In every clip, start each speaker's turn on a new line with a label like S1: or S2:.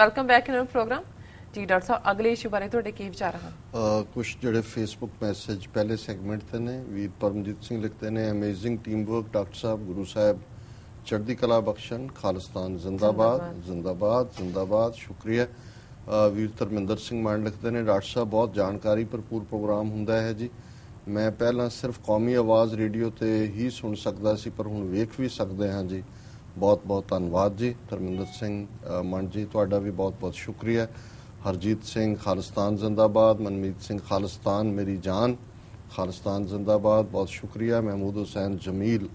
S1: Welcome back in our program ਜੀ doctor ਸਾਹਿਬ ਅਗਲੇ issue ਬਾਰੇ ਤੁਹਾਡੇ ਕੀ ਵਿਚਾਰ ਹਨ
S2: ਕੁਝ ਜਿਹੜੇ ਫੇਸਬੁੱਕ ਮੈਸੇਜ ਪਹਿਲੇ ਸੈਗਮੈਂਟ ਤੇ ਨੇ ਵੀਰ ਪਰਮਜੀਤ ਸਿੰਘ ਲਿਖਦੇ ਨੇ amazing team work doctor sahib Guru Sahib ਚੜ੍ਹਦੀ ਕਲਾ ਬਖਸ਼ਣ ਖਾਲਿਸਤਾਨ ਜ਼ਿੰਦਾਬਾਦ
S1: ਜ਼ਿੰਦਾਬਾਦ।
S2: ਜ਼ਿੰਦਾਬਾਦ ਸ਼ੁਕਰੀਆ ਵੀਰ ਧਰਮਿੰਦਰ ਸਿੰਘ ਮਾਨ ਲਿਖਦੇ ਨੇ ਡਾਕਟਰ ਸਾਹਿਬ ਬਹੁਤ ਜਾਣਕਾਰੀ ਭਰਪੂਰ ਪ੍ਰੋਗਰਾਮ ਹੁੰਦਾ ਹੈ ਜੀ ਮੈਂ ਪਹਿਲਾਂ ਸਿਰਫ ਕੌਮੀ ਆਵਾਜ਼ ਰੇਡੀਓ ਤੇ ਹੀ ਸੁਣ ਸਕਦਾ ਸੀ ਪਰ ਹੁਣ ਵੇਖ ਵੀ ਸਕਦੇ ਹਾਂ ਜੀ ਬਹੁਤ ਬਹੁਤ ਧੰਨਵਾਦ ਜੀ। ਧਰਮਿੰਦਰ ਸਿੰਘ ਅ, ਜੀ ਤੁਹਾਡਾ ਵੀ ਬਹੁਤ ਬਹੁਤ ਸ਼ੁਕਰੀਆ। ਹਰਜੀਤ ਸਿੰਘ ਖਾਲਿਸਤਾਨ ਜ਼ਿੰਦਾਬਾਦ ਮਨਮੀਤ ਸਿੰਘ ਖਾਲਿਸਤਾਨ ਮੇਰੀ ਜਾਨ ਖਾਲਿਸਤਾਨ ਜ਼ਿੰਦਾਬਾਦ ਬਹੁਤ ਸ਼ੁਕਰੀਆ। ਮਹਿਮੂਦ ਹੁਸੈਨ ਜਮੀਲ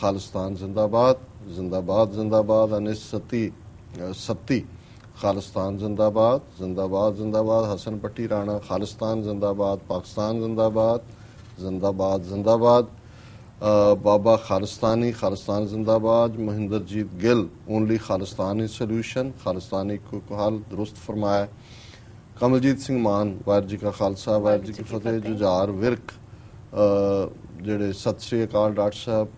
S2: ਖਾਲਿਸਤਾਨ ਜ਼ਿੰਦਾਬਾਦ ਜ਼ਿੰਦਾਬਾਦ ਜ਼ਿੰਦਾਬਾਦ ਅਨਿਸ ਸਤੀ ਅ, ਸੱਤੀ ਖਾਲਿਸਤਾਨ ਜ਼ਿੰਦਾਬਾਦ ਜ਼ਿੰਦਾਬਾਦ ਜ਼ਿੰਦਾਬਾਦ ਹਸਨ ਪੱਟੀ ਰਾਣਾ ਖਾਲਿਸਤਾਨ ਜ਼ਿੰਦਾਬਾਦ ਪਾਕਿਸਤਾਨ ਜ਼ਿੰਦਾਬਾਦ ਜ਼ਿੰਦਾਬਾਦ ਜ਼ਿੰਦਾਬਾਦ। ਬਾਬਾ ਖਾਲਿਸਤਾਨੀ ਖਾਲਿਸਤਾਨ ਜ਼ਿੰਦਾਬਾਦ ਮਹਿੰਦਰਜੀਤ ਗਿੱਲ ਓਨਲੀ ਖਾਲਿਸਤਾਨੀ ਸੋਲੂਸ਼ਨ ਖਾਲਿਸਤਾਨੀ ਕੋ ਹਾਲ ਦਰੁਸਤ ਫਰਮਾਇਆ। ਕਮਲਜੀਤ ਸਿੰਘ ਮਾਨ ਵਾਹਿਗੁਰੂ ਜੀ ਕਾ ਖਾਲਸਾ ਵਾਹਿਗੁਰੂ ਜੀ ਕੀ ਫਤਿਹ ਜੁਝਾਰ ਵਿਰਕ ਜਿਹੜੇ ਸਤਿ ਸ੍ਰੀ ਅਕਾਲ ਡਾਕਟਰ ਸਾਹਿਬ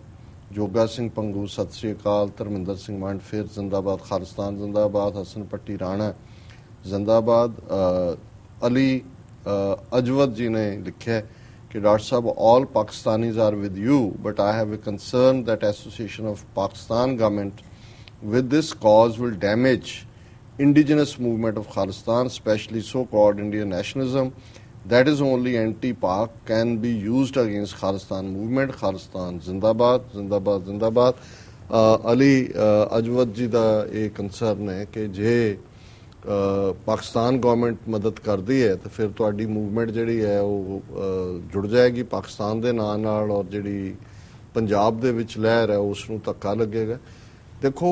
S2: ਜੋਗਾ ਸਿੰਘ ਪੰਗੂ ਸਤਿ ਸ੍ਰੀ ਅਕਾਲ ਧਰਮਿੰਦਰ ਸਿੰਘ ਮਾਨ ਫਿਰ ਜ਼ਿੰਦਾਬਾਦ ਖਾਲਿਸਤਾਨ ਜ਼ਿੰਦਾਬਾਦ ਹਸਨ ਪੱਟੀ ਰਾਣਾ ਜ਼ਿੰਦਾਬਾਦ ਅਲੀ ਅਜਵਦ ਜੀ ਨੇ ਲਿਖਿਆ ਹੈ ਕਿ ਡਾਕਟਰ ਸਾਹਿਬ all Pakistanis are with you but I have a concern that association of Pakistan government with this cause will damage indigenous movement of Khalistan especially so-called Indian nationalism that is only anti-Pak can be used against Khalistan movement Khalistan zindabad zindabad zindabad ਅ, ਅਲੀ ਅ, ਅਜਵਦ ਜੀ ਦਾ ਇਹ concern ਹੈ ਕਿ ਜੇ ਅ, Pakistan government ਮਦਦ ਕਰਦੀ ਹੈ, ਤਾਂ ਫਿਰ ਤੁਹਾਡੀ ਮੂਵਮੈਂਟ ਜਿਹੜੀ ਹੈ ਉਹ ਜੁੜ ਜਾਏਗੀ ਪਾਕਿਸਤਾਨ ਦੇ ਨਾਂ ਨਾਲ ਔਰ ਜਿਹੜੀ ਪੰਜਾਬ ਦੇ ਵਿੱਚ ਲਹਿਰ ਹੈ ਉਸ ਨੂੰ ਧੱਕਾ ਲੱਗੇਗਾ। ਦੇਖੋ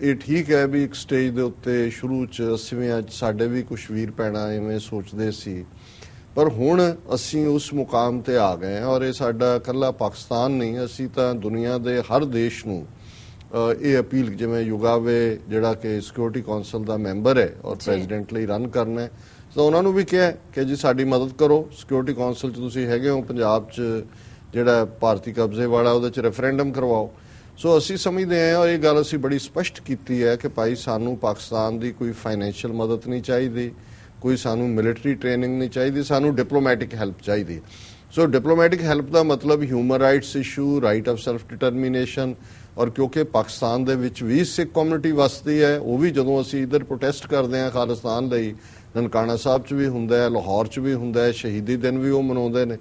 S2: ਇਹ ਠੀਕ ਹੈ ਵੀ ਇੱਕ ਸਟੇਜ ਦੇ ਉੱਤੇ ਸ਼ੁਰੂ ਚ 80ਵੇਂ ਚ ਸਾਡੇ ਵੀ ਕੁਝ ਵੀਰ ਪੈਣਾ ਐਵੇਂ ਸੋਚਦੇ ਸੀ, ਪਰ ਹੁਣ ਅਸੀਂ ਉਸ ਮੁਕਾਮ ਤੇ ਆ ਗਏ ਹਾਂ ਔਰ ਇਹ ਸਾਡਾ ਇਕੱਲਾ ਪਾਕਿਸਤਾਨ ਨਹੀਂ, ਅਸੀਂ ਤਾਂ ਦੁਨੀਆ ਦੇ ਹਰ ਦੇਸ਼ ਨੂੰ ਇਹ ਅਪੀਲ ਜਿਵੇਂ ਯੁਗਾਵੇ ਜਿਹੜਾ ਕਿ ਸਿਕਿਉਰਿਟੀ ਕੌਂਸਲ ਦਾ ਮੈਂਬਰ ਹੈ ਔਰ। ਪ੍ਰੈਜ਼ੀਡੈਂਟ ਲਈ ਰਨ ਕਰਨਾ ਹੈ। ਤਾਂ ਉਹਨਾਂ ਨੂੰ ਵੀ ਕਿਹਾ ਕਿ ਜੀ ਸਾਡੀ ਮਦਦ ਕਰੋ। ਸਿਕਿਉਰਿਟੀ ਕੌਂਸਲ 'ਚ ਤੁਸੀਂ ਹੈਗੇ ਹੋ ਪੰਜਾਬ 'ਚ ਜਿਹੜਾ ਭਾਰਤੀ ਕਬਜ਼ੇ ਵਾਲਾ ਉਹਦੇ 'ਚ ਰੈਫਰੈਂਡਮ ਕਰਵਾਓ। ਸੋ ਅਸੀਂ ਸਮਝਦੇ ਹਾਂ ਔਰ ਇਹ ਗੱਲ ਅਸੀਂ ਬੜੀ ਸਪਸ਼ਟ ਕੀਤੀ ਹੈ ਕਿ ਭਾਈ ਸਾਨੂੰ ਪਾਕਿਸਤਾਨ ਦੀ ਕੋਈ ਫਾਈਨੈਂਸ਼ੀਅਲ ਮਦਦ ਨਹੀਂ ਚਾਹੀਦੀ ਕੋਈ ਸਾਨੂੰ ਮਿਲਟਰੀ ਟ੍ਰੇਨਿੰਗ ਨਹੀਂ ਚਾਹੀਦੀ ਸਾਨੂੰ ਡਿਪਲੋਮੈਟਿਕ ਹੈਲਪ ਚਾਹੀਦੀ ਸੋ ਡਿਪਲੋਮੈਟਿਕ ਹੈਲਪ ਦਾ ਮਤਲਬ human rights issue right of self determination ਔਰ ਕਿਉਂਕਿ ਪਾਕਿਸਤਾਨ ਦੇ ਵਿੱਚ ਵੀ ਸਿੱਖ ਕਮਿਊਨਿਟੀ ਵਸਦੀ ਹੈ ਉਹ ਵੀ ਜਦੋਂ ਅਸੀਂ ਇਧਰ ਪ੍ਰੋਟੈਸਟ ਕਰਦੇ ਹਾਂ ਖਾਲਿਸਤਾਨ ਲਈ ਨਨਕਾਣਾ ਸਾਹਿਬ 'ਚ ਵੀ ਹੁੰਦਾ ਹੈ ਲਾਹੌਰ 'ਚ ਵੀ ਹੁੰਦਾ ਹੈ ਸ਼ਹੀਦੀ ਦਿਨ ਵੀ ਉਹ ਮਨਾਉਂਦੇ ਨੇ।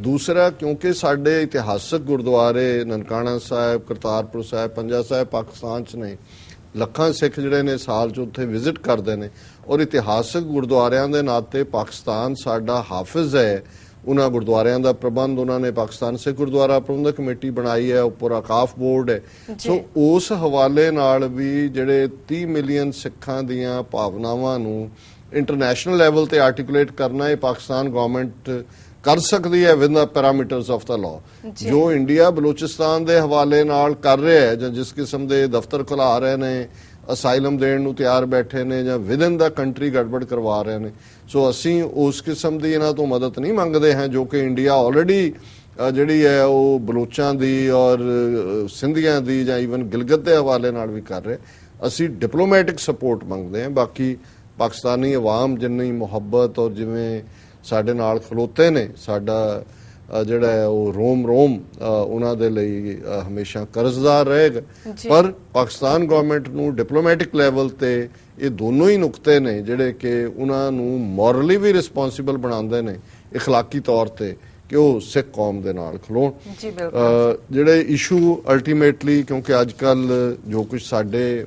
S2: ਦੂਸਰਾ ਕਿਉਂਕਿ ਸਾਡੇ ਇਤਿਹਾਸਕ ਗੁਰਦੁਆਰੇ ਨਨਕਾਣਾ ਸਾਹਿਬ ਕਰਤਾਰਪੁਰ ਸਾਹਿਬ ਪੰਜਾ ਸਾਹਿਬ ਪਾਕਿਸਤਾਨ 'ਚ ਨੇ। ਲੱਖਾਂ ਸਿੱਖ ਜਿਹੜੇ ਨੇ ਸਾਲ 'ਚ ਉੱਥੇ ਵਿਜ਼ਿਟ ਕਰਦੇ ਨੇ। ਔਰ ਇਤਿਹਾਸਕ ਗੁਰਦੁਆਰਿਆਂ ਦੇ ਨਾਤੇ ਪਾਕਿਸਤਾਨ ਸਾਡਾ ਹਾਫਿਜ਼ ਹੈ। ਉਹਨਾਂ ਗੁਰਦੁਆਰਿਆਂ ਦਾ ਪ੍ਰਬੰਧ ਉਹਨਾਂ ਨੇ ਪਾਕਿਸਤਾਨ ਸਿੱਖ ਗੁਰਦੁਆਰਾ ਪ੍ਰਬੰਧਕ ਕਮੇਟੀ ਬਣਾਈ ਹੈ ਉੱਪਰ ਆਕਾਫ ਬੋਰਡ ਹੈ। ਸੋ ਉਸ ਹਵਾਲੇ ਨਾਲ ਵੀ ਜਿਹੜੇ 30 ਮਿਲੀਅਨ ਸਿੱਖਾਂ ਦੀਆਂ ਭਾਵਨਾਵਾਂ ਨੂੰ ਇੰਟਰਨੈਸ਼ਨਲ ਲੈਵਲ ਤੇ ਆਰਟੀਕੂਲੇਟ ਕਰਨਾ ਇਹ ਪਾਕਿਸਤਾਨ ਗਵਰਨਮੈਂਟ ਕਰ ਸਕਦੀ ਹੈ with the parameters of the law
S1: ਜੀ।
S2: ਜੋ ਇੰਡੀਆ ਬਲੂਚਿਸਤਾਨ ਦੇ ਹਵਾਲੇ ਨਾਲ ਕਰ ਰਿਹਾ ਹੈ ਜਾਂ ਜਿਸ ਕਿਸਮ ਦੇ ਦਫ਼ਤਰ ਖੁਲਾ ਰਹੇ ਨੇ ਅਸਾਈਲਮ ਦੇਣ ਨੂੰ ਤਿਆਰ ਬੈਠੇ ਨੇ ਜਾਂ ਵਿਦਨ ਦਾ ਕੰਟਰੀ ਗੜਬੜ ਕਰਵਾ ਰਹੇ ਨੇ। ਸੋ ਅਸੀਂ ਉਸ ਕਿਸਮ ਦੀ ਇਹਨਾਂ ਤੋਂ ਮਦਦ ਨਹੀਂ ਮੰਗਦੇ ਹਾਂ, ਜੋ ਕਿ ਇੰਡੀਆ ਆਲਰੇਡੀ ਜਿਹੜੀ ਹੈ ਉਹ ਬਲੋਚਾਂ ਦੀ ਔਰ ਸਿੰਧੀਆਂ ਦੀ ਜਾਂ ਇਵਨ ਗਿਲਗਤ ਦੇ ਹਵਾਲੇ ਨਾਲ ਵੀ ਕਰ ਰਹੇ। ਅਸੀਂ ਡਿਪਲੋਮੈਟਿਕ ਸਪੋਰਟ ਮੰਗਦੇ ਹਾਂ। ਬਾਕੀ ਪਾਕਿਸਤਾਨੀ ਆਵਾਮ ਜਿੰਨੀ ਮੁਹੱਬਤ ਔਰ ਜਿਵੇਂ ਸਾਡੇ ਨਾਲ ਖਲੋਤੇ ਨੇ, ਸਾਡਾ ਜਿਹੜਾ ਹੈ ਉਹ ਰੋਮ ਰੋਮ ਅ, ਉਹਨਾਂ ਦੇ ਲਈ ਅ, ਹਮੇਸ਼ਾ ਕਰਜ਼ਦਾਰ ਰਹੇਗਾ
S1: ਜੀ।
S2: ਪਰ ਪਾਕਿਸਤਾਨ ਗਵਰਨਮੈਂਟ ਨੂੰ ਡਿਪਲੋਮੈਟਿਕ ਲੈਵਲ ਤੇ ਇਹ ਦੋਨੋਂ ਹੀ ਨੁਕਤੇ ਨੇ ਜਿਹੜੇ ਕਿ ਉਹਨਾਂ ਨੂੰ ਮੋਰਲੀ ਵੀ ਰਿਸਪੌਂਸਿਬਲ ਬਣਾਉਂਦੇ ਨੇ اخلاقی ਤੌਰ ਤੇ ਕਿ ਉਹ ਸਿੱਖ ਕੌਮ ਦੇ ਨਾਲ ਖਲੋਣ
S1: ਜੀ ਬਿਲਕੁਲ
S2: ਅ, ਜਿਹੜੇ ਇਸ਼ੂ ਅਲਟੀਮੇਟਲੀ ਕਿਉਂਕਿ ਅੱਜ ਕੱਲ ਜੋ ਕੁਝ ਸਾਡੇ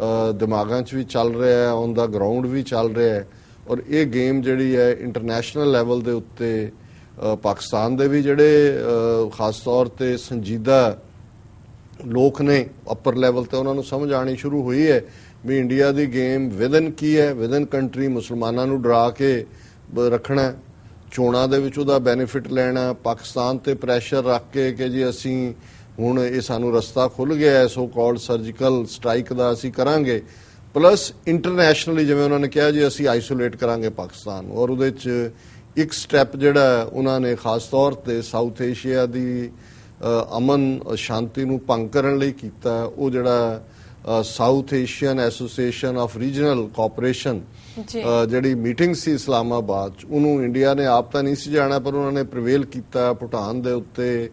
S2: ਅ, ਦਿਮਾਗਾਂ 'ਚ ਵੀ ਚੱਲ ਰਿਹਾ ਹੈ ਔਨ ਦਾ ਗਰਾਊਂਡ ਵੀ ਚੱਲ ਰਿਹਾ ਹੈ ਔਰ ਇਹ ਗੇਮ ਜਿਹੜੀ ਹੈ ਇੰਟਰਨੈਸ਼ਨਲ ਲੈਵਲ ਦੇ ਉੱਤੇ ਅ, ਪਾਕਿਸਤਾਨ ਦੇ ਵੀ ਜਿਹੜੇ ਖਾਸ ਤੌਰ ਤੇ ਸੰਜੀਦਾ ਲੋਕ ਨੇ ਅਪਰ ਲੈਵਲ ਤੇ ਉਹਨਾਂ ਨੂੰ ਸਮਝ ਆਣੀ ਸ਼ੁਰੂ ਹੋਈ ਹੈ ਵੀ ਇੰਡੀਆ ਦੀ ਗੇਮ ਵਿਦਨ ਕੀ ਹੈ ਵਿਦਨ ਕੰਟਰੀ ਮੁਸਲਮਾਨਾਂ ਨੂੰ ਡਰਾ ਕੇ ਰੱਖਣਾ ਚੋਣਾਂ ਦੇ ਵਿੱਚ ਉਹਦਾ ਬੈਨੀਫਿਟ ਲੈਣਾ ਪਾਕਿਸਤਾਨ ਤੇ ਪ੍ਰੈਸ਼ਰ ਰੱਖ ਕੇ ਕਿ ਜੀ ਅਸੀਂ ਹੁਣ ਇਹ ਸਾਨੂੰ ਰਸਤਾ ਖੁੱਲ ਗਿਆ ਹੈ ਸੋ ਕਾਲਡ ਸਰਜੀਕਲ ਸਟ੍ਰਾਈਕ ਦਾ ਅਸੀਂ ਕਰਾਂਗੇ। ਪਲੱਸ ਇੰਟਰਨੈਸ਼ਨਲੀ ਜਿਵੇਂ ਉਹਨਾਂ ਨੇ ਕਿਹਾ ਜੀ, ਅਸੀਂ ਆਈਸੋਲੇਟ ਕਰਾਂਗੇ ਪਾਕਿਸਤਾਨ ਨੂੰ। ਔਰ ਉਹਦੇ ਚ ਇੱਕ ਸਟੈਪ ਜਿਹੜਾ ਉਹਨਾਂ ਨੇ ਖਾਸ ਤੌਰ ਤੇ ਸਾਊਥ ਏਸ਼ੀਆ ਦੀ ਅਮਨ ਸ਼ਾਂਤੀ ਨੂੰ ਭੰਗ ਕਰਨ ਲਈ ਕੀਤਾ ਉਹ ਜਿਹੜਾ South Asian association of
S1: regional
S2: cooperation ਜਿਹੜੀ ਮੀਟਿੰਗ ਸੀ ਇਸਲਾਮਾਬਾਦ 'ਚ ਉਹਨੂੰ ਇੰਡੀਆ ਨੇ ਆਪ ਤਾਂ ਨਹੀਂ ਸੀ ਜਾਣਾ ਪਰ ਉਹਨਾਂ ਨੇ ਪ੍ਰੀਵੇਲ ਕੀਤਾ ਭੂਟਾਨ ਦੇ ਉੱਤੇ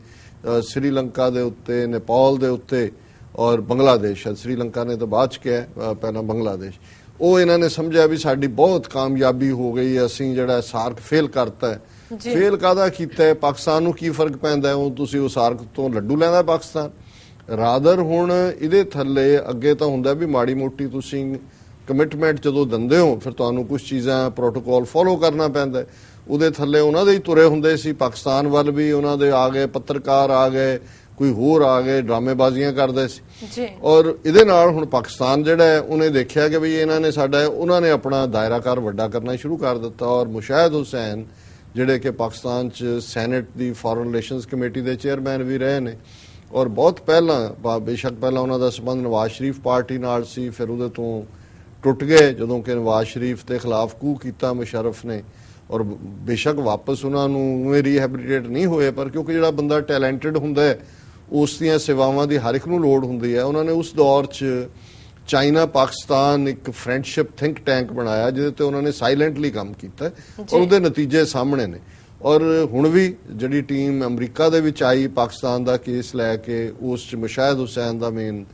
S2: ਸ੍ਰੀਲੰਕਾ ਦੇ ਉੱਤੇ ਨੇਪਾਲ ਦੇ ਉੱਤੇ ਔਰ ਬੰਗਲਾਦੇਸ਼ ਸ੍ਰੀਲੰਕਾ ਨੇ ਤਾਂ ਬਾਅਦ ਚ ਕਿਹਾ ਪਹਿਲਾਂ ਬੰਗਲਾਦੇਸ਼। ਉਹ ਇਹਨਾਂ ਨੇ ਸਮਝਿਆ ਵੀ ਸਾਡੀ ਬਹੁਤ ਕਾਮਯਾਬੀ ਹੋ ਗਈ ਅਸੀਂ ਜਿਹੜਾ ਸਾਰਕ ਫੇਲ ਕਰਤਾ। ਫੇਲ ਕਾਦਾ ਕੀਤਾ ਪਾਕਿਸਤਾਨ ਨੂੰ ਕੀ ਫ਼ਰਕ ਪੈਂਦਾ ਉਹ ਤੁਸੀਂ ਉਹ ਸਾਰਕ ਤੋਂ ਲੱਡੂ ਲੈਂਦਾ ਪਾਕਿਸਤਾਨ ਰਾਦਰ ਹੁਣ ਇਹਦੇ ਥੱਲੇ ਅੱਗੇ ਤਾਂ ਹੁੰਦਾ ਵੀ ਮਾੜੀ ਮੋਟੀ ਤੁਸੀਂ ਕਮਿਟਮੈਂਟ ਜਦੋਂ ਦਿੰਦੇ ਹੋ ਫਿਰ ਤੁਹਾਨੂੰ ਕੁਝ ਚੀਜ਼ਾਂ ਪ੍ਰੋਟੋਕਾਲ ਫੋਲੋ ਕਰਨਾ ਪੈਂਦਾ। ਉਹਦੇ ਥੱਲੇ ਉਹਨਾਂ ਦੇ ਹੀ ਤੁਰੇ ਹੁੰਦੇ ਸੀ ਪਾਕਿਸਤਾਨ ਵੱਲ ਵੀ ਉਹਨਾਂ ਦੇ ਆ ਗਏ ਪੱਤਰਕਾਰ ਆ ਗਏ ਕੋਈ ਹੋਰ ਆ ਗਏ ਡਰਾਮੇਬਾਜ਼ੀਆਂ ਕਰਦੇ ਸੀ।
S1: ਜੀ।
S2: ਔਰ ਇਹਦੇ ਨਾਲ ਹੁਣ ਪਾਕਿਸਤਾਨ ਜਿਹੜਾ ਹੈ ਉਹਨੇ ਦੇਖਿਆ ਕਿ ਵੀ ਇਹਨਾਂ ਨੇ ਸਾਡਾ ਉਹਨਾਂ ਨੇ ਆਪਣਾ ਦਾਇਰਾਕਾਰ ਵੱਡਾ ਕਰਨਾ ਸ਼ੁਰੂ ਕਰ ਦਿੱਤਾ। ਔਰ ਮੁਸ਼ਾਹਿਦ ਹੁਸੈਨ ਜਿਹੜੇ ਕਿ ਪਾਕਿਸਤਾਨ ਚ ਸੈਨੇਟ ਦੀ ਫੋਰਨ ਰਿਲੇਸ਼ਨਸ ਕਮੇਟੀ ਦੇ ਚੇਅਰਮੈਨ ਵੀ ਰਹੇ ਨੇ। ਔਰ ਬਹੁਤ ਪਹਿਲਾਂ ਬੇਸ਼ੱਕ ਪਹਿਲਾਂ ਉਹਨਾਂ ਦਾ ਸਬੰਧ ਨਵਾਜ਼ ਸ਼ਰੀਫ ਪਾਰਟੀ ਨਾਲ ਸੀ ਫਿਰ ਉਹਦੇ ਤੋਂ ਟੁੱਟ ਗਏ ਜਦੋਂ ਕਿ ਨਵਾਜ਼ ਸ਼ਰੀਫ ਦੇ ਖਿਲਾਫ ਕੂ ਕੀਤਾ ਮੁਸ਼ਰਫ ਨੇ। ਔਰ ਬੇਸ਼ੱਕ ਵਾਪਸ ਉਹਨਾਂ ਨੂੰ ਰੀਹੈਬਿਲਿਟੇਟ ਨਹੀਂ ਹੋਏ ਪਰ ਕਿਉਂਕਿ ਜਿਹੜਾ ਬੰਦਾ ਟੈਲੈਂਟਡ ਹੁੰਦਾ ਹੈ ਉਸ ਦੀਆਂ ਸੇਵਾਵਾਂ ਦੀ ਹਰ ਇੱਕ ਨੂੰ ਲੋੜ ਹੁੰਦੀ ਹੈ। ਉਹਨਾਂ ਨੇ ਉਸ ਦੌਰ 'ਚ ਚਾਈਨਾ ਪਾਕਿਸਤਾਨ ਇੱਕ ਫਰੈਂਡਸ਼ਿਪ ਥਿੰਕ ਟੈਂਕ ਬਣਾਇਆ ਜਿਹਦੇ ਤੇ ਉਹਨਾਂ ਨੇ ਸਾਇਲੈਂਟਲੀ ਕੰਮ ਕੀਤਾ। ਔਰ ਉਹਦੇ ਨਤੀਜੇ ਸਾਹਮਣੇ ਨੇ। ਔਰ ਹੁਣ ਵੀ ਜਿਹੜੀ ਟੀਮ ਅਮਰੀਕਾ ਦੇ ਵਿੱਚ ਆਈ ਪਾਕਿਸਤਾਨ ਦਾ ਕੇਸ ਲੈ ਕੇ ਉਸ 'ਚ ਮੁਸ਼ਾਹਿਦ ਹੁਸੈਨ ਦਾ ਮੇਨ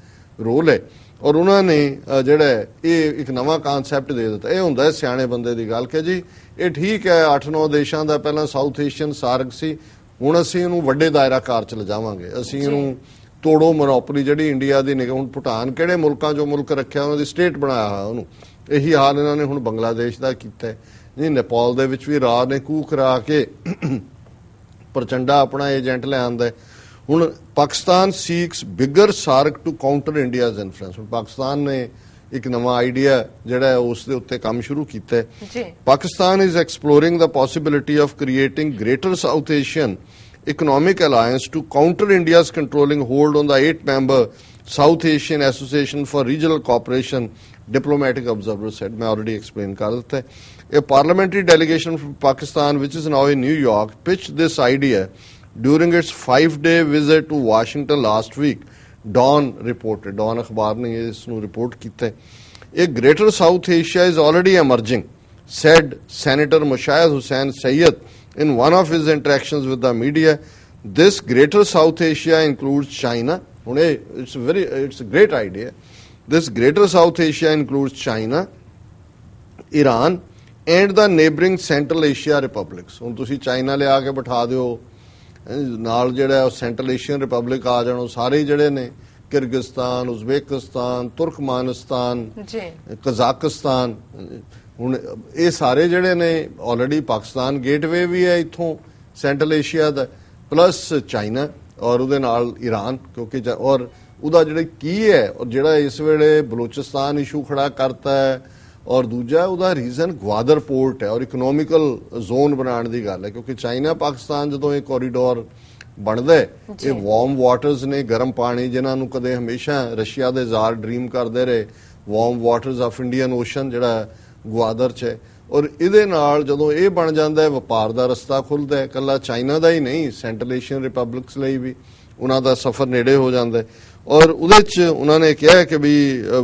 S2: ਰੋਲ ਹੈ। ਔਰ ਉਹਨਾਂ ਨੇ ਜਿਹੜਾ ਇਹ ਇੱਕ ਨਵਾਂ ਕਨਸੈਪਟ ਦੇ ਦਿੱਤਾ। ਇਹ ਹੁੰਦਾ ਸਿਆਣੇ ਬੰਦੇ ਦੀ ਗੱਲ ਕਿ ਜੀ ਇਹ ਠੀਕ ਹੈ 8-9 ਦੇਸ਼ਾਂ ਦਾ ਪਹਿਲਾਂ ਸਾਊਥ ਏਸ਼ੀਅਨ ਸਾਰਕ ਸੀ ਹੁਣ ਅਸੀਂ ਇਹਨੂੰ ਵੱਡੇ ਦਾਇਰਾ ਕਾਰ ਚ ਲਿਜਾਵਾਂਗੇ ਅਸੀਂ। ਇਹਨੂੰ ਤੋੜੋ ਮੋਨੋਪੋਲੀ ਜਿਹੜੀ ਇੰਡੀਆ ਦੀ ਨਿਗਾਹ ਹੁਣ ਭੂਟਾਨ ਕਿਹੜੇ ਮੁਲਕਾਂ ਚੋਂ ਮੁਲਕ ਰੱਖਿਆ ਉਹਨਾਂ ਦੀ ਸਟੇਟ ਬਣਾਇਆ ਹੋਇਆ ਉਹਨੂੰ ਇਹੀ ਹਾਲ ਇਹਨਾਂ ਨੇ ਹੁਣ ਬੰਗਲਾਦੇਸ਼ ਦਾ ਕੀਤਾ ਹੈ ਜੀ ਨੇਪਾਲ ਦੇ ਵਿੱਚ ਵੀ ਰਾਜ ਨੇ ਕੂ ਕਰਾ ਕੇ ਪ੍ਰਚੰਡਾ ਆਪਣਾ ਏਜੰਟ ਲੈ ਆਂਦਾ। ਹੁਣ Pakistan seeks bigger SAARC to counter India's influence ਹੁਣ ਪਾਕਿਸਤਾਨ ਨੇ ਇੱਕ ਨਵਾਂ ਆਈਡੀਆ ਜਿਹੜਾ ਹੈ ਉਸ ਦੇ ਉੱਤੇ ਕੰਮ ਸ਼ੁਰੂ ਕੀਤਾ ਹੈ
S1: ਜੀ
S2: Pakistan is exploring the possibility of creating Greater South Asian Economic Alliance to counter India's controlling hold on the eight-member South Asian Association for Regional Cooperation, diplomatic observers said. मैं already explained कर ਦਿੱਤਾ है. A parliamentary delegation from Pakistan, which is now in New York, pitched this idea during its five-day visit to Washington last week. Dawn reported. Dawn ਅਖਬਾਰ ਨੇ ਇਸ ਨੂੰ report ਕੀਤਾ ਹੈ. A greater South Asia is already emerging, said Senator Mushayed Hussain Sayyid in one of his interactions with the media. This greater South Asia includes China. ਹੁਣ ਇਹ it's very it's a great idea. This greater South Asia includes China, Iran and the neighboring Central Asia republics. ਹੁਣ ਤੁਸੀਂ China ਲਿਆ ਕੇ ਬਿਠਾ ਦਿਓ ਹੈਂ, ਨਾਲ ਜਿਹੜਾ ਸੈਂਟਰਲ ਏਸ਼ੀਅਨ ਰਿਪਬਲਿਕ ਆ ਜਾਣ ਉਹ ਸਾਰੇ ਜਿਹੜੇ ਨੇ ਕਿਰਗਿਸਤਾਨ ਉਜ਼ਬੇਕਿਸਤਾਨ ਤੁਰਕਮਾਨਿਸਤਾਨ
S1: ਜੀ।
S2: ਕਜ਼ਾਕਿਸਤਾਨ ਹੁਣ ਇਹ ਸਾਰੇ ਜਿਹੜੇ ਨੇ ਆਲਰੇਡੀ ਪਾਕਿਸਤਾਨ ਗੇਟਵੇ ਵੀ ਹੈ ਇੱਥੋਂ ਸੈਂਟਰਲ ਏਸ਼ੀਆ ਦਾ ਪਲੱਸ ਚਾਈਨਾ ਔਰ ਉਹਦੇ ਨਾਲ ਈਰਾਨ ਕਿਉਂਕਿ ਔਰ ਉਹਦਾ ਜਿਹੜਾ ਕੀ ਹੈ ਔਰ ਜਿਹੜਾ ਇਸ ਵੇਲੇ ਬਲੋਚਿਸਤਾਨ ਇਸ਼ੂ ਖੜਾ ਕਰਤਾ ਹੈ ਔਰ ਦੂਜਾ ਉਹਦਾ ਰੀਜ਼ਨ ਗਵਾਦਰ ਪੋਰਟ ਹੈ ਔਰ ਇਕਨੋਮਿਕਲ ਜ਼ੋਨ ਬਣਾਉਣ ਦੀ ਗੱਲ ਹੈ ਕਿਉਂਕਿ ਚਾਈਨਾ ਪਾਕਿਸਤਾਨ ਜਦੋਂ ਇਹ ਕੋਰੀਡੋਰ ਬਣਦਾ। ਇਹ ਵਾਰਮ ਵਾਟਰਸ ਨੇ ਗਰਮ ਪਾਣੀ ਜਿਨ੍ਹਾਂ ਨੂੰ ਕਦੇ ਹਮੇਸ਼ਾ ਰਸ਼ੀਆ ਦੇ ਜ਼ਾਰ ਡ੍ਰੀਮ ਕਰਦੇ ਰਹੇ warm waters of Indian ocean ਜਿਹੜਾ ਗਵਾਦਰ ਚ ਹੈ ਔਰ ਇਹਦੇ ਨਾਲ ਜਦੋਂ ਇਹ ਬਣ ਜਾਂਦਾ ਹੈ ਵਪਾਰ ਦਾ ਰਸਤਾ ਖੁੱਲਦਾ ਹੈ ਕੱਲਾ ਚਾਈਨਾ ਦਾ ਹੀ ਨਹੀਂ ਸੈਂਟਰਲ ਏਸ਼ੀਅਨ ਰਿਪਬਲਿਕਸ ਲਈ ਵੀ ਉਹਨਾਂ ਦਾ ਸਫ਼ਰ ਨੇੜੇ ਹੋ ਜਾਂਦਾ ਹੈ ਔਰ ਉਹਦੇ ਚ ਉਹਨਾਂ ਨੇ ਕਿਹਾ ਕਿ ਵੀ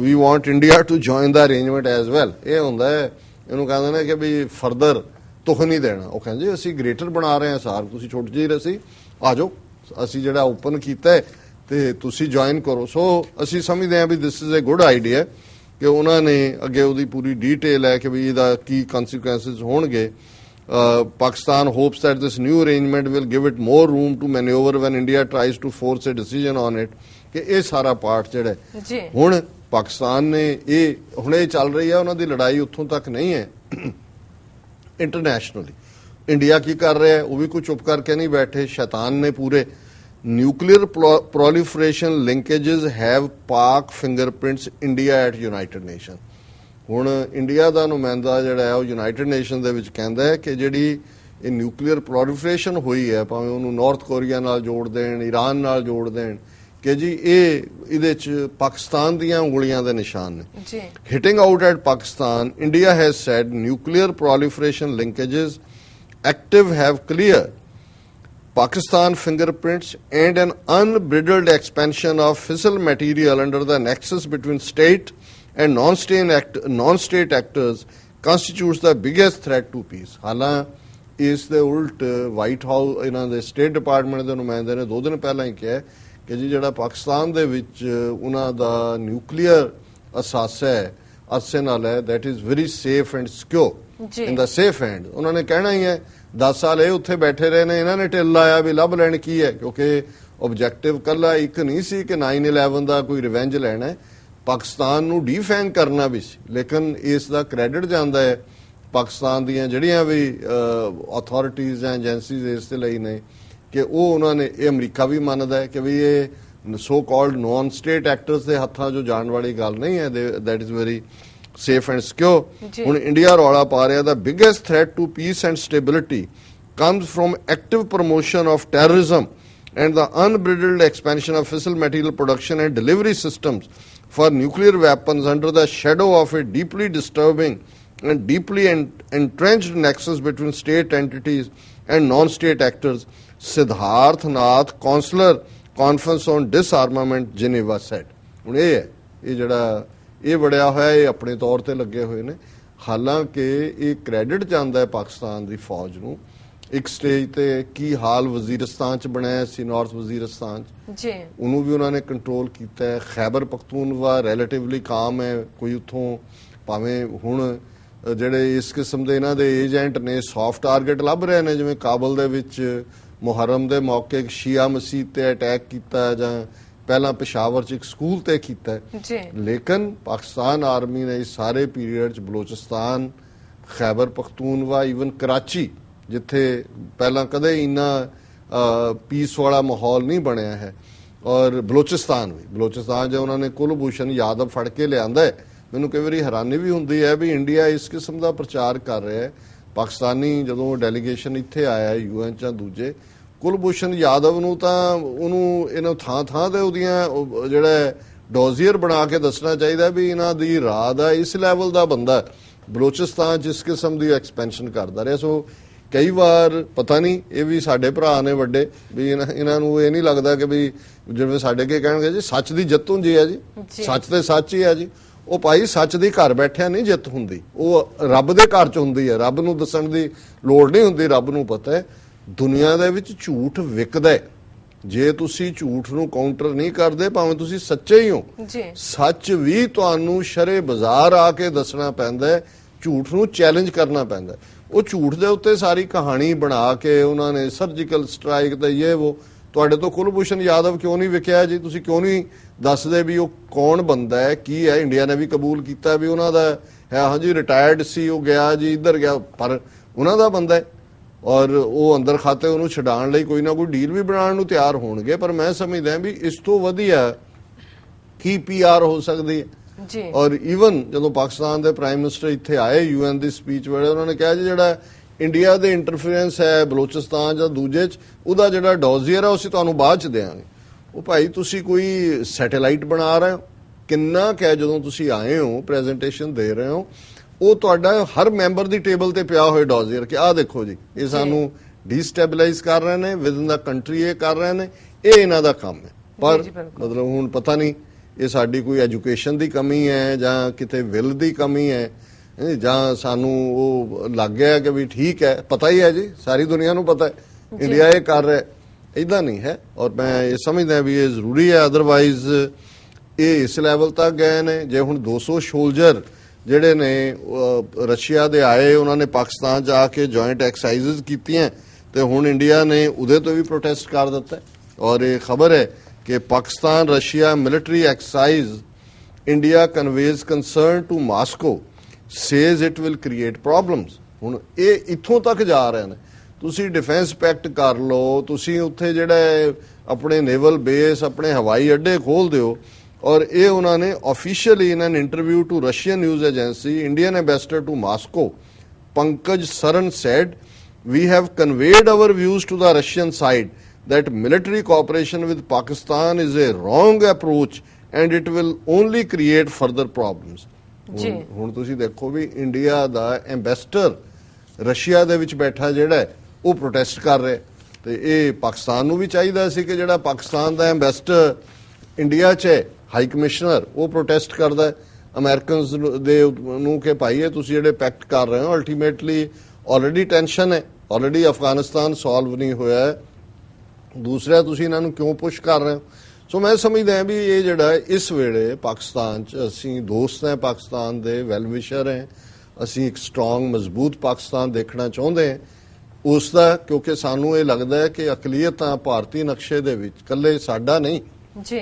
S2: we want India to join the arrangement as well ਇਹ ਹੁੰਦਾ ਹੈ, ਇਹਨੂੰ ਕਹਿੰਦੇ ਨੇ ਕਿ ਵੀ ਫਰਦਰ ਤੁਖ ਨਹੀਂ ਦੇਣਾ। ਉਹ ਕਹਿੰਦੇ ਅਸੀਂ ਗ੍ਰੇਟਰ ਬਣਾ ਰਹੇ ਹਾਂ, ਸਾਰ ਤੁਸੀਂ ਛੋਟੀ ਜਿਹੀ ਰਸੀ ਆ ਜਾਓ ਅਸੀਂ ਜਿਹੜਾ ਓਪਨ ਕੀਤਾ ਹੈ, ਤੇ ਤੁਸੀਂ ਜੁਆਇਨ ਕਰੋ। ਸੋ ਅਸੀਂ ਸਮਝਦੇ ਹਾਂ ਵੀ this is a good idea ਕਿ ਉਹਨਾਂ ਨੇ ਅੱਗੇ ਉਹਦੀ ਪੂਰੀ ਡੀਟੇਲ ਹੈ ਕਿ ਵੀ ਇਹਦਾ ਕੀ ਕਨਸੀਕੁਐਂਸਸ ਹੋਣਗੇ। Pakistan hopes that this new arrangement will give it more room to maneuver when India tries to force a decision on it ਕਿ ਇਹ ਸਾਰਾ ਪਾਰਟ ਜਿਹੜਾ
S1: ਜੀ।
S2: ਹੁਣ ਪਾਕਿਸਤਾਨ ਨੇ ਇਹ ਹੁਣ ਇਹ ਚੱਲ ਰਹੀ ਹੈ ਉਹਨਾਂ ਦੀ ਲੜਾਈ ਉੱਥੋਂ ਤੱਕ ਨਹੀਂ ਹੈ। ਇੰਟਰਨੈਸ਼ਨਲੀ ਇੰਡੀਆ ਕੀ ਕਰ ਰਿਹਾ ਹੈ? ਉਹ ਵੀ ਕੋਈ ਚੁੱਪ ਕਰਕੇ ਨਹੀਂ ਬੈਠੇ। ਸ਼ੈਤਾਨ ਨੇ ਪੂਰੇ nuclear proliferation linkages have Pak fingerprints India at United Nation ਹੁਣ ਇੰਡੀਆ ਦਾ ਨੁਮਾਇੰਦਾ ਜਿਹੜਾ ਹੈ ਉਹ ਯੂਨਾਈਟਿਡ ਨੇਸ਼ਨ ਦੇ ਵਿੱਚ ਕਹਿੰਦਾ ਹੈ ਕਿ ਜਿਹੜੀ ਇਹ ਨਿਊਕਲੀਅਰ ਪ੍ਰੋਲੀਫਰੇਸ਼ਨ ਹੋਈ ਹੈ ਭਾਵੇਂ ਉਹਨੂੰ ਨਾਰਥ ਕੋਰੀਆ ਨਾਲ ਜੋੜ ਦੇਣ ਈਰਾਨ ਨਾਲ ਜੋੜ ਦੇਣ ਕਿ ਜੀ ਇਹ ਇਹਦੇ ਚ ਪਾਕਿਸਤਾਨ ਦੀਆਂ ਉਂਗਲੀਆਂ ਦੇ ਨਿਸ਼ਾਨ ਨੇ
S1: ਜੀ
S2: Hitting out at Pakistan, India has said nuclear proliferation linkages active have clear Pakistan fingerprints and an unbridled expansion of fissile material under the nexus between state and non-state, act, non-state actors constitutes the biggest threat to peace. ਹਾਲਾਂ ਇਸ ਦੇ ਉਲਟ white house ਇਹਨਾਂ ਦੇ state department ਦੇ ਨੁਮਾਇੰਦੇ ਨੇ ਦੋ ਦਿਨ ਪਹਿਲਾਂ ਹੀ ਕਿਹਾ ਕਿ ਜੀ ਜਿਹੜਾ ਪਾਕਿਸਤਾਨ ਦੇ ਵਿੱਚ ਉਹਨਾਂ ਦਾ ਨਿਊਕਲੀਅਰ ਅਸਾਸਾ ਹੈ ਅਰਸੈਨਲ ਹੈ that is very safe and secure.
S1: ਜੀ।
S2: in the safe hand. ਉਹਨਾਂ ਨੇ ਕਹਿਣਾ ਹੀ ਹੈ 10 ਸਾਲ ਇਹ ਉੱਥੇ ਬੈਠੇ ਰਹੇ ਨੇ ਇਹਨਾਂ ਨੇ ਢਿੱਲ ਲਾਇਆ ਵੀ ਲੱਭ ਲੈਣ ਕੀ ਹੈ ਕਿਉਂਕਿ ਆਬਜੈਕਟਿਵ ਕੱਲਾ ਇੱਕ ਨਹੀਂ ਸੀ ਕਿ 9/11 ਦਾ ਕੋਈ ਰਿਵੈਂਜ ਲੈਣਾ ਹੈ। ਪਾਕਿਸਤਾਨ ਨੂੰ ਡੀਫੈਂਗ ਕਰਨਾ ਵੀ ਸੀ ਲੇਕਿਨ ਇਸ ਦਾ ਕ੍ਰੈਡਿਟ ਜਾਂਦਾ ਹੈ। ਪਾਕਿਸਤਾਨ ਦੀਆਂ ਜਿਹੜੀਆਂ ਵੀ ਅਥਾਰਟੀਆਂ ਜਾਂ ਏਜੰਸੀਜ਼ ਇਸ ਦੇ ਲਈ ਨੇ ਕਿ ਉਹ ਉਹਨਾਂ ਨੇ ਇਹ ਅਮਰੀਕਾ ਵੀ ਮੰਨਦਾ ਹੈ ਕਿ ਵੀ ਇਹ so called non state actors ਦੇ ਹੱਥਾਂ 'ਚੋਂ ਜਾਣ ਵਾਲੀ ਗੱਲ ਨਹੀਂ ਹੈ that is very safe and secure
S1: ਜੀ।
S2: ਹੁਣ ਇੰਡੀਆ ਰੌਲਾ ਪਾ ਰਿਹਾ the biggest threat to peace and stability comes from active promotion of terrorism and the unbridled expansion of fissile material production and delivery systems for nuclear weapons under the shadow of a deeply disturbing and deeply en- entrenched nexus between state entities and non-state actors siddharth nath counselor conference on disarmament geneva said. ਹੁਣ ਇਹ ਹੈ ਇਹ ਜਿਹੜਾ ਇਹ ਵੜਿਆ ਹੋਇਆ ਇਹ ਆਪਣੇ ਤੌਰ ਤੇ ਲੱਗੇ ਹੋਏ ਨੇ ਹਾਲਾਂਕਿ ਇਹ ਕ੍ਰੈਡਿਟ ਜਾਂਦਾ ਹੈ ਪਾਕਿਸਤਾਨ ਦੀ ਫੌਜ ਨੂੰ ਇੱਕ ਸਟੇਜ ਤੇ ਕੀ ਹਾਲ ਵਜ਼ੀਰਸਤਾਨ ਚ ਬਣਿਆ ਸੀ ਨਾਰਥ ਵਜ਼ੀਰਸਤਾਨ ਚ
S1: ਜੀ
S2: ਉਹਨੂੰ ਵੀ ਉਹਨਾਂ ਨੇ ਕੰਟਰੋਲ ਕੀਤਾ ਹੈ ਖੈਬਰ ਪਖਤੂਨਵਾ ਰਿਲੇਟਿਵਲੀ ਕਾਮ ਹੈ ਕੋਈ ਉਥੋਂ ਭਾਵੇਂ ਹੁਣ ਜਿਹੜੇ ਇਸ ਕਿਸਮ ਦੇ ਇਹਨਾਂ ਦੇ ਏਜੰਟ ਨੇ ਸੌਫਟ ਟਾਰਗੇਟ ਲੱਭ ਰਹੇ ਨੇ ਜਿਵੇਂ ਕਾਬਲ ਦੇ ਵਿੱਚ ਮੁਹਰਮ ਦੇ ਮੌਕੇ ਸ਼ੀਆ ਮਸਜਿਦ ਤੇ ਅਟੈਕ ਕੀਤਾ ਜਾਂ ਪਹਿਲਾਂ ਪਿਸ਼ਾਵਰ ਚ ਇੱਕ ਸਕੂਲ ਤੇ ਕੀਤਾ।
S1: ਜੀ।
S2: ਲੇਕਿਨ ਪਾਕਿਸਤਾਨ ਆਰਮੀ ਨੇ ਇਸ ਸਾਰੇ ਪੀਰੀਅਡ ਚ ਬਲੋਚਿਸਤਾਨ ਖੈਬਰ ਪਖਤੂਨਵਾ ਇਵਨ ਕਰਾਚੀ ਜਿੱਥੇ ਪਹਿਲਾਂ ਕਦੇ ਇੰਨਾ ਪੀਸ ਵਾਲਾ ਮਾਹੌਲ ਨਹੀਂ ਬਣਿਆ ਹੈ। ਔਰ ਬਲੋਚਿਸਤਾਨ ਵੀ ਬਲੋਚਿਸਤਾਨ ਜੇ ਉਹਨਾਂ ਨੇ ਕੁਲਭੂਸ਼ਣ ਯਾਦਵ ਫੜ ਕੇ ਲਿਆਂਦਾ ਹੈ ਮੈਨੂੰ ਕਈ ਵਾਰੀ ਹੈਰਾਨੀ ਵੀ ਹੁੰਦੀ ਹੈ ਵੀ ਇੰਡੀਆ ਇਸ ਕਿਸਮ ਦਾ ਪ੍ਰਚਾਰ ਕਰ ਰਿਹਾ ਹੈ। ਪਾਕਿਸਤਾਨੀ ਜਦੋਂ ਡੈਲੀਗੇਸ਼ਨ ਇੱਥੇ ਆਇਆ ਯੂਐਨ ਚ ਦੂਜੇ ਕੁਲਭੂਸ਼ਣ ਯਾਦਵ ਨੂੰ ਤਾਂ ਉਹਨੂੰ ਇਹਨਾਂ ਥਾਂ ਥਾਂ ਤੇ ਉਹਦੀਆਂ ਉਹ ਜਿਹੜਾ ਡੋਜ਼ੀਅਰ ਬਣਾ ਕੇ ਦੱਸਣਾ ਚਾਹੀਦਾ ਵੀ ਇਹਨਾਂ ਦੀ ਰਾਹ ਦਾ ਇਸ ਲੈਵਲ ਦਾ ਬੰਦਾ। ਬਲੋਚਿਸਤਾਨ ਜਿਸ ਕਿਸਮ ਦੀ ਐਕਸਪੈਂਸ਼ਨ ਕਰਦਾ ਰਿਹਾ ਸੋ ਕਈ ਵਾਰ ਪਤਾ ਨਹੀਂ ਇਹ ਵੀ ਸਾਡੇ ਭਰਾ ਨੇ ਵੱਡੇ ਵੀ ਇਹਨਾਂ ਨੂੰ ਇਹ ਨਹੀਂ ਲੱਗਦਾ ਕਿ ਵੀ ਜਿਵੇਂ ਸਾਡੇ ਕੇ ਕਹਿਣਗੇ ਜੀ ਸੱਚ ਦੀ ਜਿੱਤ ਹੁੰਦੀ ਹੈ ਜੀ। ਸੱਚ ਤੇ ਸੱਚ ਹੀ ਹੈ ਜੀ ਉਹ ਭਾਈ ਸੱਚ ਦੀ ਘਰ ਬੈਠਿਆ ਨਹੀਂ ਜਿੱਤ ਹੁੰਦੀ। ਉਹ ਰੱਬ ਦੇ ਘਰ ਚ ਹੁੰਦੀ ਹੈ। ਰੱਬ ਨੂੰ ਦੱਸਣ ਦੀ ਲੋੜ ਨਹੀਂ ਹੁੰਦੀ। ਰੱਬ ਨੂੰ ਪਤਾ ਹੈ ਦੁਨੀਆ ਦੇ ਵਿੱਚ ਝੂਠ ਵਿਕਦਾ ਹੈ। ਜੇ ਤੁਸੀਂ ਝੂਠ ਨੂੰ ਕਾਊਂਟਰ ਨਹੀਂ ਕਰਦੇ ਭਾਵੇਂ ਤੁਸੀਂ ਸੱਚੇ ਹੀ ਹੋ ਸੱਚ ਵੀ ਤੁਹਾਨੂੰ ਸ਼ਰੇ ਬਾਜ਼ਾਰ ਆ ਕੇ ਦੱਸਣਾ ਪੈਂਦਾ ਹੈ ਝੂਠ ਨੂੰ ਚੈਲੰਜ ਕਰਨਾ ਪੈਂਦਾ। ਉਹ ਝੂਠ ਦੇ ਉੱਤੇ ਸਾਰੀ ਕਹਾਣੀ ਬਣਾ ਕੇ ਉਹਨਾਂ ਨੇ ਸਰਜੀਕਲ ਸਟ੍ਰਾਈਕ ਤੇ ਇਹ ਉਹ ਤੁਹਾਡੇ ਤੋਂ ਕੁਲਭੂਸ਼ਣ ਯਾਦਵ ਕਿਉਂ ਨਹੀਂ ਵਿਕਿਆ ਜੀ? ਤੁਸੀਂ ਕਿਉਂ ਨਹੀਂ ਦੱਸਦੇ ਵੀ ਉਹ ਕੌਣ ਬੰਦਾ ਹੈ? ਕੀ ਹੈ? ਇੰਡੀਆ ਨੇ ਵੀ ਕਬੂਲ ਕੀਤਾ ਵੀ ਉਹਨਾਂ ਦਾ ਹੈ ਹਾਂਜੀ ਰਿਟਾਇਰਡ ਸੀ ਉਹ ਗਿਆ ਜੀ ਇੱਧਰ ਗਿਆ ਪਰ ਉਹਨਾਂ ਦਾ ਬੰਦਾ ਹੈ। ਔਰ ਉਹ ਅੰਦਰ ਖਾਤੇ ਉਹਨੂੰ ਛਡਾਉਣ ਲਈ ਕੋਈ ਨਾ ਕੋਈ ਡੀਲ ਵੀ ਬਣਾਉਣ ਨੂੰ ਤਿਆਰ ਹੋਣਗੇ ਪਰ ਮੈਂ ਸਮਝਦਾ ਵੀ ਇਸ ਤੋਂ ਵਧੀਆ ਕੀ ਪੀਆਰ ਹੋ ਸਕਦੀ ਹੈ?
S1: ਜੀ।
S2: ਔਰ ਇਵਨ ਜਦੋਂ ਪਾਕਿਸਤਾਨ ਦੇ ਪ੍ਰਾਈਮ ਮਿਨਿਸਟਰ ਇੱਥੇ ਆਏ ਯੂਐਨ ਦੀ ਸਪੀਚ ਵੇਲੇ ਉਹਨਾਂ ਨੇ ਕਿਹਾ ਜੀ ਜਿਹੜਾ ਇੰਡੀਆ ਦੇ ਇੰਟਰਫੇਰੈਂਸ ਹੈ ਬਲੋਚਿਸਤਾਨ ਜਾਂ ਦੂਜੇ ਚ ਉਹਦਾ ਜਿਹੜਾ ਡੋਜ਼ੀਅਰ ਹੈ ਉਹ ਅਸੀਂ ਤੁਹਾਨੂੰ ਬਾਅਦ ਚ ਦੇਵਾਂਗੇ ਉਹ ਭਾਈ ਤੁਸੀਂ ਕੋਈ ਸੈਟੇਲਾਈਟ ਬਣਾ ਰਹੇ ਹੋ? ਕਿੰਨਾ ਕਹਿ ਜਦੋਂ ਤੁਸੀਂ ਆਏ ਹੋ ਪ੍ਰੈਜੈਂਟੇਸ਼ਨ ਦੇ ਰਹੇ ਹੋ? ਉਹ ਤੁਹਾਡਾ ਹਰ ਮੈਂਬਰ ਦੀ ਟੇਬਲ ਤੇ ਪਿਆ ਹੋਇਆ ਡੋਜ਼ੀਅਰ ਕਿ ਆਹ ਦੇਖੋ ਜੀ ਇਹ ਸਾਨੂੰ ਡੀਸਟੈਬਲਾਈਜ਼ ਕਰ ਰਹੇ ਨੇ ਵਿਦ ਇਨ ਦਾ ਕੰਟਰੀ ਇਹ ਕਰ ਰਹੇ ਨੇ ਇਹ ਇਹਨਾਂ ਦਾ ਕੰਮ ਹੈ। ਪਰ। ਮਤਲਬ ਹੁਣ ਪਤਾ ਨਹੀਂ ਇਹ ਸਾਡੀ ਕੋਈ ਐਜੂਕੇਸ਼ਨ ਦੀ ਕਮੀ ਹੈ ਜਾਂ ਕਿਤੇ ਵਿਲ ਦੀ ਕਮੀ ਹੈਂ, ਜਾਂ ਸਾਨੂੰ ਉਹ ਲੱਗ ਗਿਆ ਕਿ ਵੀ ਠੀਕ ਹੈ ਪਤਾ ਹੀ ਹੈ ਜੀ ਸਾਰੀ ਦੁਨੀਆ ਨੂੰ ਪਤਾ ਹੈ। ਇੰਡੀਆ ਇਹ ਕਰ ਰਿਹਾ ਇਦਾਂ ਨਹੀਂ ਹੈ। ਔਰ ਮੈਂ ਇਹ ਸਮਝਦਾ ਵੀ ਇਹ ਜ਼ਰੂਰੀ ਹੈ ਅਦਰਵਾਈਜ਼ ਇਹ ਇਸ ਲੈਵਲ ਤੱਕ ਗਏ ਨੇ। ਜੇ ਹੁਣ 200 ਸੋਲਜਰ ਜਿਹੜੇ ਨੇ ਰਸ਼ੀਆ ਦੇ ਆਏ ਉਹਨਾਂ ਨੇ ਪਾਕਿਸਤਾਨ ਆ ਕੇ ਜੁਆਇੰਟ ਐਕਸਰਸਾਈਜ਼ਸ ਕੀਤੀਆਂ ਤੇ ਹੁਣ ਇੰਡੀਆ ਨੇ ਉਹਦੇ ਤੋਂ ਵੀ ਪ੍ਰੋਟੈਸਟ ਕਰ ਦਿੱਤਾ। ਔਰ ਇਹ ਖਬਰ ਹੈ ਕਿ Pakistan Russia military exercise India conveys concern to Moscow says it will create problems ਹੁਣ ਇਹ ਇੱਥੋਂ ਤੱਕ ਜਾ ਰਹੇ ਨੇ ਤੁਸੀਂ ਡਿਫੈਂਸ ਪੈਕਟ ਕਰ ਲਓ ਤੁਸੀਂ ਉੱਥੇ ਜਿਹੜਾ ਹੈ ਆਪਣੇ ਨੇਵਲ ਬੇਸ ਆਪਣੇ ਹਵਾਈ ਅੱਡੇ ਖੋਲ ਦਿਓ ਔਰ ਇਹ ਉਹਨਾਂ ਨੇ officially in an interview to Russian news agency Indian ambassador to Moscow Pankaj Saran said, We have conveyed our views to the Russian side that military cooperation with Pakistan is a wrong approach and it will only create further problems.
S1: ਜੀ।
S2: ਹੁਣ- ਤੁਸੀਂ ਦੇਖੋ ਵੀ India ਦਾ ambassador Russia ਦੇ ਵਿੱਚ ਬੈਠਾ ਜਿਹੜਾ ਉਹ ਪ੍ਰੋਟੈਸਟ ਕਰ ਰਿਹਾ ਹੈ। ਤੇ ਇਹ ਪਾਕਿਸਤਾਨ ਨੂੰ ਵੀ ਚਾਹੀਦਾ ਸੀ ਕਿ ਜਿਹੜਾ ਪਾਕਿਸਤਾਨ ਦਾ ਐਮਬੈਸਡਰ ਇੰਡੀਆ 'ਚ ਹੈ ਹਾਈ ਕਮਿਸ਼ਨਰ ਉਹ ਪ੍ਰੋਟੈਸਟ ਕਰਦਾ ਹੈ। ਅਮਰੀਕਨਸ ਦੇ ਨੂੰ ਕਿ ਭਾਈ ਇਹ ਤੁਸੀਂ ਜਿਹੜੇ ਪੈਕਟ ਕਰ ਰਹੇ ਹੋ ਅਲਟੀਮੇਟਲੀ ਆਲਰੇਡੀ ਟੈਨਸ਼ਨ ਹੈ ਆਲਰੇਡੀ ਅਫਗਾਨਿਸਤਾਨ ਸੋਲਵ ਨਹੀਂ ਹੋਇਆ ਹੈ। ਦੂਸਰਾ, ਤੁਸੀਂ ਇਹਨਾਂ ਨੂੰ ਕਿਉਂ ਪੁਸ਼ ਕਰ ਰਹੇ ਹੋ? ਸੋ ਮੈਂ ਸਮਝਦਾ ਹਾਂ ਵੀ ਇਹ ਜਿਹੜਾ ਇਸ ਵੇਲੇ ਪਾਕਿਸਤਾਨ 'ਚ ਅਸੀਂ ਦੋਸਤ ਹਾਂ ਪਾਕਿਸਤਾਨ ਦੇ ਵੈਲ ਵਿਸ਼ਰ ਹੈ ਅਸੀਂ ਇੱਕ ਸਟਰੋਂਗ ਮਜ਼ਬੂਤ ਪਾਕਿਸਤਾਨ ਦੇਖਣਾ ਚਾਹੁੰਦੇ ਹਾਂ ਉਸ ਦਾ ਕਿਉਂਕਿ ਸਾਨੂੰ ਇਹ ਲੱਗਦਾ ਹੈ ਕਿ ਅਕਲੀਅਤਾਂ ਭਾਰਤੀ ਨਕਸ਼ੇ ਦੇ ਵਿੱਚ ਇਕੱਲੇ ਸਾਡਾ ਨਹੀਂ
S1: ਜੀ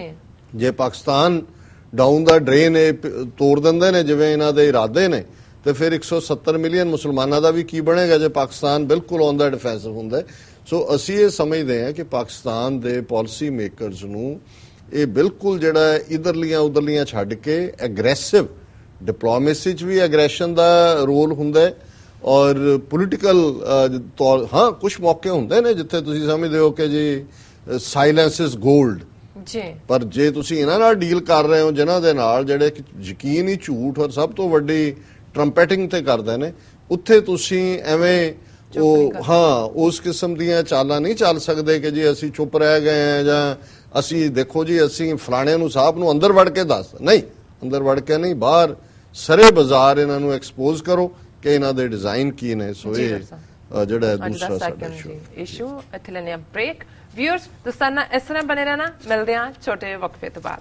S2: ਜੇ ਪਾਕਿਸਤਾਨ ਡਾਊਨ ਦਾ ਡਰੇਨ ਇਹ ਤੋੜ ਦਿੰਦੇ ਨੇ ਜਿਵੇਂ ਇਹਨਾਂ ਦੇ ਇਰਾਦੇ ਨੇ ਤੇ ਫਿਰ 170 ਮਿਲੀਅਨ ਮੁਸਲਮਾਨਾਂ ਦਾ ਵੀ ਕੀ ਬਣੇਗਾ ਜੇ ਪਾਕਿਸਤਾਨ ਬਿਲਕੁਲ ਔਨ ਦਾ ਡਿਫੈਂਸਿਵ ਹੁੰਦਾ ਹੈ। ਸੋ ਅਸੀਂ ਇਹ ਸਮਝਦੇ ਹਾਂ ਕਿ ਪਾਕਿਸਤਾਨ ਦੇ ਪਾਲਿਸੀ ਮੇਕਰਸ ਨੂੰ ਇਹ ਬਿਲਕੁਲ ਜਿਹੜਾ ਇਧਰਲੀਆਂ ਉਧਰਲੀਆਂ ਛੱਡ ਕੇ ਐਗਰੈਸਿਵ ਡਿਪਲੋਮੇਸੀ 'ਚ ਵੀ ਐਗਰੈਸ਼ਨ ਦਾ ਰੋਲ ਹੁੰਦਾ ਹੈ ਔਰ ਪੋਲਿਟੀਕਲ ਤੌਰ ਹਾਂ ਕੁਝ ਮੌਕੇ ਹੁੰਦੇ ਨੇ ਜਿੱਥੇ ਤੁਸੀਂ ਸਮਝਦੇ ਹੋ ਕਿ ਜੀ ਸਾਇਲੈਂਸ ਇਜ਼ 골ਡ
S1: ਜੀ।
S2: ਪਰ ਜੇ ਤੁਸੀਂ ਇਹਨਾਂ ਨਾਲ ਡੀਲ ਕਰ ਰਹੇ ਹੋ ਜਿਨ੍ਹਾਂ ਦੇ ਨਾਲ ਜਿਹੜੇ ਯਕੀਨ ਹੀ ਝੂਠ ਔਰ ਸਭ ਤੋਂ ਵੱਡੀ ਟਰੰਪੈਟਿੰਗ ਤੇ ਕਰਦੇ ਨੇ ਉੱਥੇ ਤੁਸੀਂ ਐਵੇਂ ਉਹ ਹਾਂ ਉਸ ਕਿਸਮ ਦੀਆਂ ਚਾਲਾਂ ਨਹੀਂ ਚੱਲ ਸਕਦੇ ਕਿ ਜੀ ਅਸੀਂ ਚੁੱਪ ਰਹਿ ਗਏ ਆ ਜਾਂ ਅਸੀਂ ਦੇਖੋ ਜੀ ਅਸੀਂ ਫਲਾਣੇ ਨੂੰ ਸਾਹਿਬ ਨੂੰ ਅੰਦਰ ਵੜ ਕੇ ਦੱਸ ਨਹੀਂ ਅੰਦਰ ਵੜ ਕੇ ਨਹੀਂ ਬਾਹਰ ਸਰੇ ਬਾਜ਼ਾਰ ਇਹਨਾਂ ਨੂੰ ਐਕਸਪੋਜ਼ ਕਰੋ ਕਿ ਇਹਨਾਂ ਦੇ ਡਿਜ਼ਾਈਨ ਕੀ ਨੇ ਸੋ ਇਹ ਜਿਹੜਾ ਦੂਸਰਾ ਸਾਡਾ
S1: ਇਸ਼ੂ ਇੱਥੇ ਲੈਣੇ ਆ ਬ੍ਰੇਕ ਵਿਊਅਰਸ ਦੋਸਤਾਨਾ ਇਸ ਤਰ੍ਹਾਂ ਬਨੇ ਰਹਿਣਾ। ਮਿਲਦੇ ਆ ਛੋਟੇ ਵਕਫੇ ਤੋਂ ਬਾਅਦ।